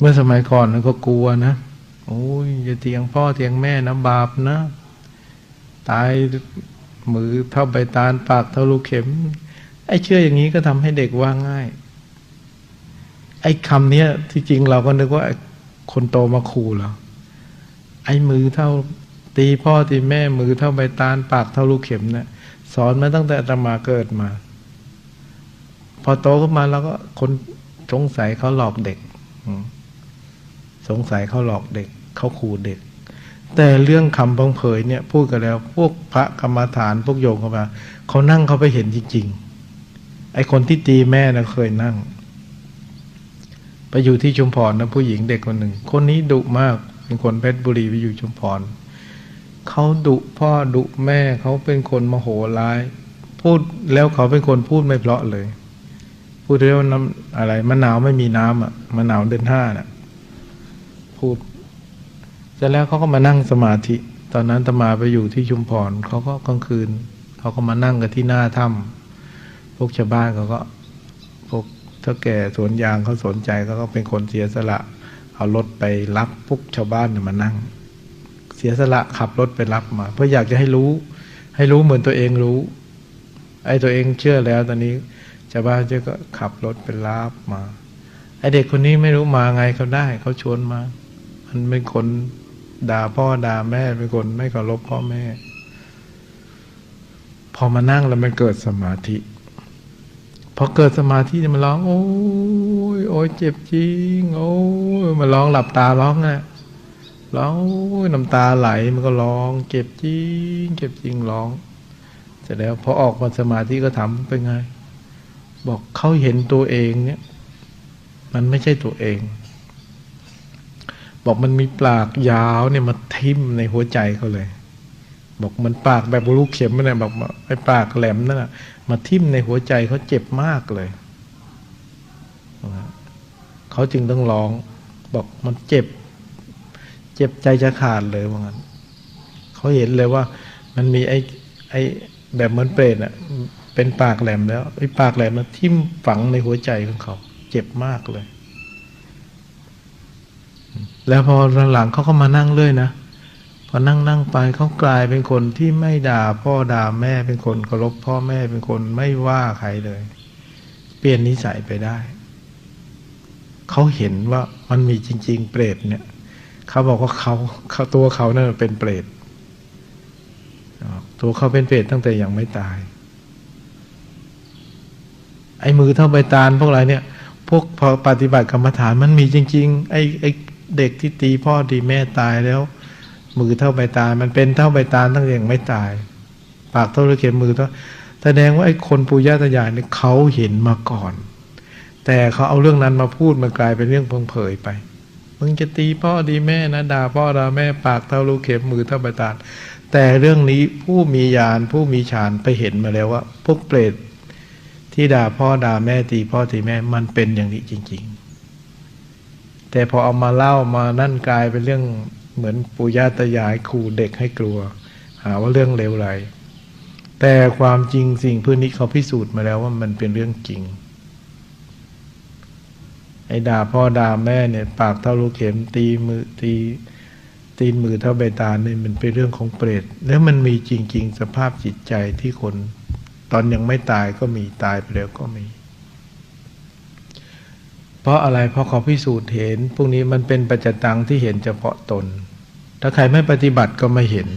เมื่อสมัยก่อนก็กลัวนะ โอ้ยอย่าเถียงพ่อเถียงแม่นะบาปนะ ตายมือเท่าใบตาลปากเท่าลูกเข็ม ไอ้เชื่ออย่างนี้ก็ทำให้เด็กว่าง่าย ไอ้คำเนี้ยที่จริงเราก็นึกว่าคนโตมาขู่เราไอ้มือเท่าตีพ่อตีแม่มือเท่าใบตาลปากเท่าลูกเข็มเนะี่ยสอนมาตั้งแต่ตมาเกิดมา พอโตขึ้นมาแล้วก็คนสงสัยเขาหลอกเด็ก อืม สงสัยเขาหลอกเด็กเขาขู่เด็ก แต่เรื่องคำพังเผยเนี่ยพูดกันแล้วพวกพระกรรมฐานพวกโยมเข้ามาเขานั่งเขาไปเห็นจริง ๆ ไอคนที่ตีแม่นะเคยนั่ง ไปอยู่ที่ชุมพรนะผู้หญิงเด็กคนหนึ่ง คนนี้ดุมากเป็นคนเพชรบุรีไปอยู่ชุมพรเขาดุพ่อดุแม่เขาเป็นคนมโหร้าย พูดแล้วเขาเป็นคนพูดไม่เพราะเลย พูดเรื่องน้ำอะไรมะนาวไม่มีน้ำอะมะนาวเดือนห้าน่ะ พูด เสร็จแล้วเขาก็มานั่งสมาธิ ตอนนั้นตมาไปอยู่ที่ชุมพรเขาก็กลางคืนเขาก็มานั่งกันที่หน้าถ้ำพวกชาวบ้านเขาก็พวกเท่าแก่สวนยางเขาสนใจเขาก็เป็นคนเสียสละ เอารถไปรับพวกชาวบ้านมานั่ง เสียสละขับรถไปรับมา เพื่ออยากจะให้รู้ ให้รู้เหมือนตัวเองรู้ ไอ้ตัวเองเชื่อแล้ว ตอนนี้ชาวบ้านเจ้าก็ขับรถไปรับมาไอ้เด็กคนนี้ไม่รู้มาไงเขาได้เขาชวนมา มันเป็นคนด่าพ่อด่าแม่เป็นคนไม่เคารพพ่อแม่ พอมานั่งแล้วมันเกิดสมาธิพอเกิดสมาธิเนี่ยมันร้อง โอ้ยโอ้ยเจ็บจริง โอ้ยมันร้องหลับตาร้องอะร้องน้ำตาไหลมันก็ร้องเจ็บจริงเจ็บจริงร้องเสร็จแล้วพอออกมาสมาธิก็ถามเป็นไง บอกเขาเห็นตัวเองเนี่ย มันไม่ใช่ตัวเอง บอกมันมีปากยาวเนี่ยมาทิ่มในหัวใจเขาเลย บอกมันปากแบบลูกเข็มนั่นแหละบอกไอ้ปากแหลมนั่นแหะมาทิ่มในหัวใจเขาเจ็บมากเลยเขาจึงต้องร้อง บอกมันเจ็บ เจ็บใจจะขาดเลยว่างั้นเขาเห็นเลยว่า มันมีไอ้ไอ้แบบเหมือนเปรตอะเป็นปากแหลมแล้วไอ้ปากแหลมมันทิ่มฝังในหัวใจของเขา เจ็บมากเลย แล้วพอหลังๆเขาก็มานั่งเรื่อยนะพอนั่งนั่งไปเขากลายเป็นคนที่ไม่ด่าพ่อด่าแม่เป็นคนเคารพพ่อแม่เป็นคนไม่ว่าใครเลย เปลี่ยนนิสัยไปได้เขาเห็นว่ามันมีจริง ๆ เปรตเนี่ยเขาบอกว่าเขาเขาตัวเขานั่นเป็นเปรตตัวเขาเป็นเปรตตั้งแต่ยังไม่ตาย ไอ้มือเท่าใบตาลพวกอะไรเนี่ย พวกพอปฏิบัติกรรมฐานมันมีจริง ๆ ไอ้ไอ้ เด็กที่ตีพ่อตีแม่ตายแล้ว มือเท่าใบตาลมันเป็นเท่าใบตาลตั้งแต่ยังไม่ตาย ปากเท่าลูกเข็มมือเท่าแสดงว่าไอ้คนปุญญาตายายเนี่ยเขาเห็นมาก่อน แต่เขาเอาเรื่องนั้นมาพูดมันกลายเป็นเรื่องเพิ่งเผยไปมึงจะตีพ่อดีแม่นะด่าพ่อด่าแม่ปากเท่าลูกเข็มมือเท่าใบตาลแต่เรื่องนี้ผู้มีญาณผู้มีฌานไปเห็นมาแล้วว่าพวกเปรตที่ด่าพ่อด่าแม่ตีพ่อตีแม่มันเป็นอย่างนี้จริง ๆ แต่พอเอามาเล่ามานั่นกลายเป็นเรื่องเหมือนปู่ย่าตายายขู่เด็กให้กลัว หาว่าเรื่องเลวไหลแต่ความจริงสิ่งพวกนี้เขาพิสูจน์มาแล้วว่ามันเป็นเรื่องจริง ไอ้ด่าพ่อด่าแม่เนี่ย ปากเท่าลูกเข็มตีมือตีตีนมือเท่าใบตาเนี่ยมันเป็นเรื่องของเปรตแล้วมันมีจริง ๆ สภาพจิตใจที่คน ตอนยังไม่ตายก็มีตายไปแล้วก็มี เพราะอะไรเพราะเขาพิสูจน์เห็น พวกนี้มันเป็นปัจจตังที่เห็นเฉพาะตน ถ้าใครไม่ปฏิบัติก็ไม่เห็น